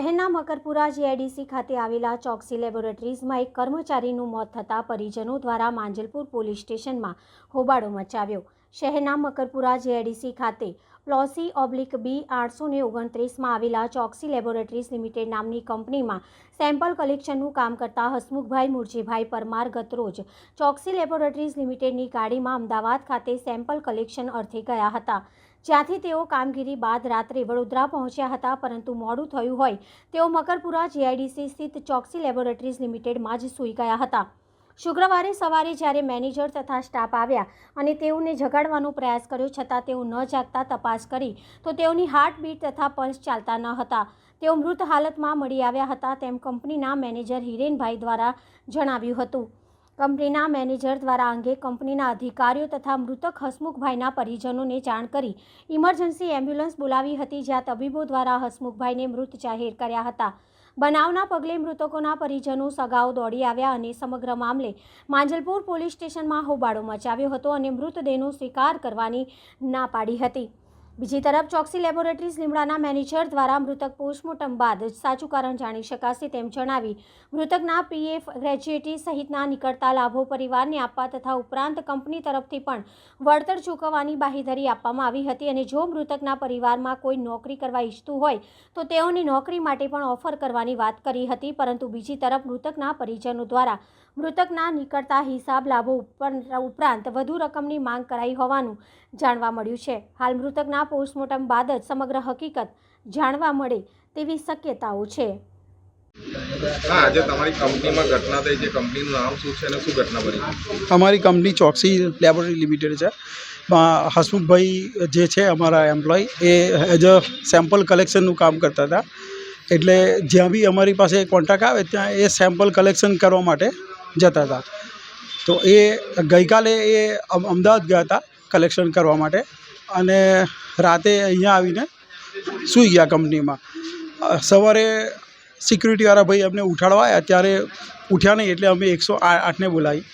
શહેરના મકરપુરા જીઆઈડીસી ખાતે આવેલા ચોકસી લેબોરેટરીઝમાં એક કર્મચારીનું મોત થતાં પરિજનો દ્વારા માંજલપુર પોલીસ સ્ટેશનમાં હોબાળો મચાવ્યો. શહેરના મકરપુરા જીઆઈડીસી ખાતે પ્લોસી ઓબ્લિક બી આઠસો ને ઓગણત્રીસમાં આવેલા ચોકસી લેબોરેટરીઝ લિમિટેડ નામની કંપનીમાં સેમ્પલ કલેક્શનનું કામ કરતા હસમુખભાઈ મુરજીભાઈ પરમાર ગતરોજ ચોકસી લેબોરેટરીઝ લિમિટેડની ગાડીમાં અમદાવાદ ખાતે સેમ્પલ કલેક્શન અર્થે ગયા હતા. જ્યાંથી તેઓ કામગીરી બાદ રાત્રે વડોદરા પહોંચ્યા હતા, પરંતુ મોડું થયું હોય, તેઓ મકરપુરા જીઆઈડીસી સ્થિત ચોકસી લેબોરેટરીઝ લિમિટેડમાં જ સૂઈ ગયા હતા. શુક્રવારે સવારે જ્યારે મેનેજર તથા સ્ટાફ આવ્યા અને તેઓને જગાડવાનો પ્રયાસ કર્યો છતાં તેઓ ન જાગતા તપાસ કરી, તો તેઓની હાર્ટબીટ તથા પલ્સ ચાલતા ન હતા. તેઓ મૃત હાલતમાં મળી આવ્યા હતા તેમ કંપનીના મેનેજર હિરેનભાઈ દ્વારા જણાવ્યું હતું. કંપનીના મેનેજર દ્વારા અંગે કંપનીના અધિકારીઓ તથા મૃતક હસમુખભાઈના પરિજનોને જાણ કરી ઇમરજન્સી એમ્બ્યુલન્સ બોલાવી હતી, જ્યાં તબીબો દ્વારા હસમુખભાઈને મૃત જાહેર કર્યા હતા. બનાવના પગલે મૃતકોના પરિજનો સગાઓ દોડી આવ્યા અને સમગ્ર મામલે માંજલપુર પોલીસ સ્ટેશનમાં હોબાળો મચાવ્યો હતો અને મૃતદેહનો સ્વીકાર કરવાની ના પાડી હતી. બીજી તરફ ચોકસી લેબોરેટરીઝ લીમડાના મેનેજર દ્વારા મૃતક પોસ્ટમોર્ટમ બાદ સાચું કારણ જાણી શકાશે તેમ જણાવી, મૃતકના પીએફ ગ્રેજ્યુએટી સહિતના નીકળતા લાભો પરિવારને આપવા તથા ઉપરાંત કંપની તરફથી પણ વળતર ચૂકવવાની બાહીધરી આપવામાં આવી હતી અને જો મૃતકના પરિવારમાં કોઈ નોકરી કરવા ઈચ્છતું હોય, તો તેઓની નોકરી માટે પણ ઓફર કરવાની વાત કરી હતી, પરંતુ બીજી તરફ મૃતકના પરિજનો દ્વારા મૃતકના નીકળતા હિસાબ લાભો ઉપર ઉપરાંત વધુ રકમની માંગ કરાઈ હોવાનું જાણવા મળ્યું છે. હાલ મૃતકના પોસ્ટમોર્ટમ બાદ જ સમગ્ર હકીકત જાણવા મળે તેવી શક્યતાઓ છે. હા આજે તમારી કંપનીમાં ઘટના થઈ છે. કંપનીનું નામ શું છે અને શું ઘટના બની અમારી કંપની ચોકસી લેબોરેટરી લિમિટેડ છે. હસમુખભાઈ જે છે અમારા એમ્પ્લોય એ એઝ અ સેમ્પલ કલેક્શનનું કામ કરતા હતા. એટલે જ્યાં બી અમારી પાસે કોન્ટ્રાક્ટ આવે ત્યાં એ સેમ્પલ કલેક્શન કરવા માટે જતા હતા. તો એ ગઈકાલે એ અમદાવાદ ગયા હતા. કલેક્શન કરવા માટે અને રાતે અહીંયા આવીને સૂઈ ગયા કંપનીમાં. સવારે સિક્યુરિટીવાળા ભાઈ અમને ઉઠાડવા આવ્યા. ત્યારે ઉઠ્યા નહીં એટલે અમે એકસો આઠને બોલાવી.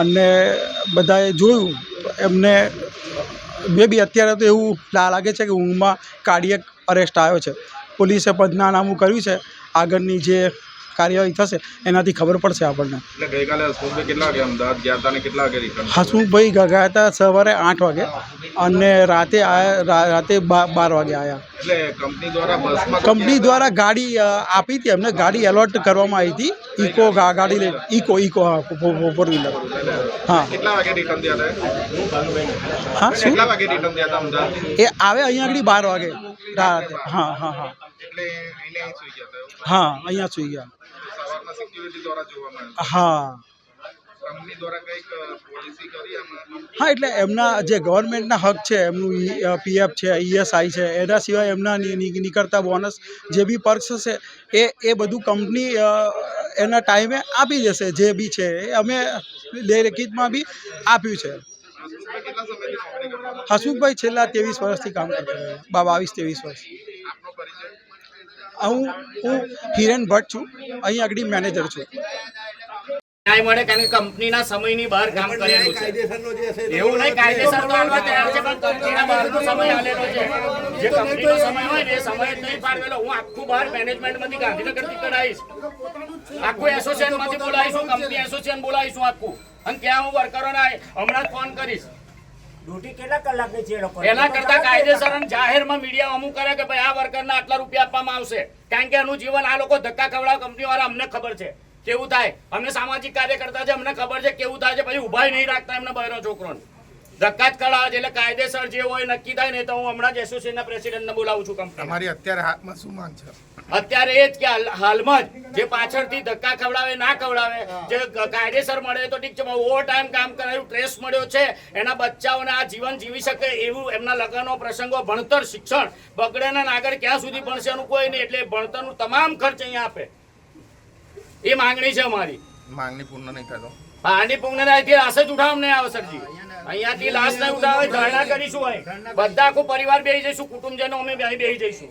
અને બધાએ જોયું. એમને મે બી અત્યારે તો એવું લાગે છે કે ઊંઘમાં કાર્ડિયક અરેસ્ટ આવ્યો છે. પોલીસે પંચનામું કર્યું છે. આગળની જે કાર્યવાહી થશે એનાથી ખબર પડશે આપણને. એટલે ગઈકાલે હસમુખભાઈ કેટલા વાગે અમદાવાદ ગયા હતા અને કેટલા વાગે રિટર્ન હસમુખભાઈ ગ- ગયા હતા સવારે આઠ વાગે અને રાતે આયા રા- રાતે બા- બાર વાગે આવ્યા એટલે કંપની દ્વારા બસમાં કંપની દ્વારા ગાડી અ, આપી હતી એમને ગાડી એલોટ કરવામાં આવી હતી. ઇકો ગા- ગાડી લઈ ઇકો ઇકો હા ફોર વ્હીલર હા. કેટલા વાગે રિટર્ન થયા હતા? હા શું? કેટલા વાગે રિટર્ન થયા હતા અમદાવાદ એ આવે અહીંયા આગળ બાર વાગે. રાતે હા હા હા. એટલે એને અહીં સુઈ ગયા હતા હા અહીંયા સુઈ ગયા. સવારમાં સિક્યુરિટી દ્વારા જોવામાં હા. હા એટલે એમના જે ગવર્મેન્ટના હક છે એમનું પીએફ છે ઈએસઆઈ છે એના સિવાય એમના નીકળતા બોનસ જે બી પર્ક્સ છે એ એ બધું કંપની એના ટાઈમે આપી દેશે જે બી છે એ અમે લેખિતમાં બી આપ્યું છે. હસમુખભાઈ છેલ્લા ત્રેવીસ વર્ષથી કામ કરતા બા બાવીસ ત્રેવીસ વર્ષ. હું હું હિરેન ભટ્ટ છું. અહીં આગળ મેનેજર છું. ન્યાય મળે કારણ કે કંપનીના સમયની બહાર કામ કરેલું છે. એવું નહીં કાયદેસર તો હાલવા તૈયાર છે પણ કંપનીના બહારનો સમય હાલેલો છે. જે કંપનીનો સમય હોય ને એ સમય જ નહીં ફાળવેલો. હું આખું બહાર મેનેજમેન્ટમાંથી ગાંધીનગરથી કઢાવીશ આખું એસોસિએશનમાંથી બોલાવીશું કંપની એસોસિએશન બોલાવીશું આખું. અને ત્યાં હું વર્કરોને હમણાં જ ફોન કરીશ. ડ્યુટી કેટલા કલાકની છે લોકો એના કરતા કાયદેસર જાહેરમાં મીડિયા અમુક કરે કે ભાઈ આ વર્કરને આટલા રૂપિયા આપવામાં આવશે. કારણ કે એનું જીવન આ લોકો ધક્કા ખવડાવે કંપની વાળા અમને ખબર છે. કેવું થાય? અમે સામાજિક કાર્યકર્તા છે અમને ખબર છે કેવું થાય છે પછી ઉભાઈ નહીં રાખતા એમને બહેરો છોકરોને. ધક્કા જ ખવડાવે છે એટલે કાયદેસર જે હોય નક્કી થાય ને તો હું હમણાં જ એસોસિએશનના પ્રેસિડેન્ટને બોલાવું છું કંપની તમારી અત્યારે હાથમાં શું માંગ છે? અત્યારે એ જ કે હાલમાં જ જે પાછળથી ધક્કા ખવડાવે ના ખવડાવે જે કાયદેસર મળે તો ઠીક છે ઓવર ટાઈમ કામ કરાયું ટ્રેસ મળ્યો છે એના બચ્ચાઓને આ જીવન જીવી શકે એવું એમના લગ્નો પ્રસંગો ભણતર શિક્ષણ બગડે ને આગળ ક્યાં સુધી ભણશે એનું કોઈ નહીં એટલે ભણતરનું તમામ ખર્ચ અહીંયા આપે. એ માંગણી છે અમારી. માંગણી પૂર્ણ નહીં થતો પાણી પુંગનાથી લાશ જ ઉઠાવ નહીં આવે સરજી. અહીંયાથી લાશ નહીં ઉડાવે ધરણા કરીશું બધા આખું પરિવાર બેસી જઈશું કુટુંબજનો અમે બેસી જઈશું.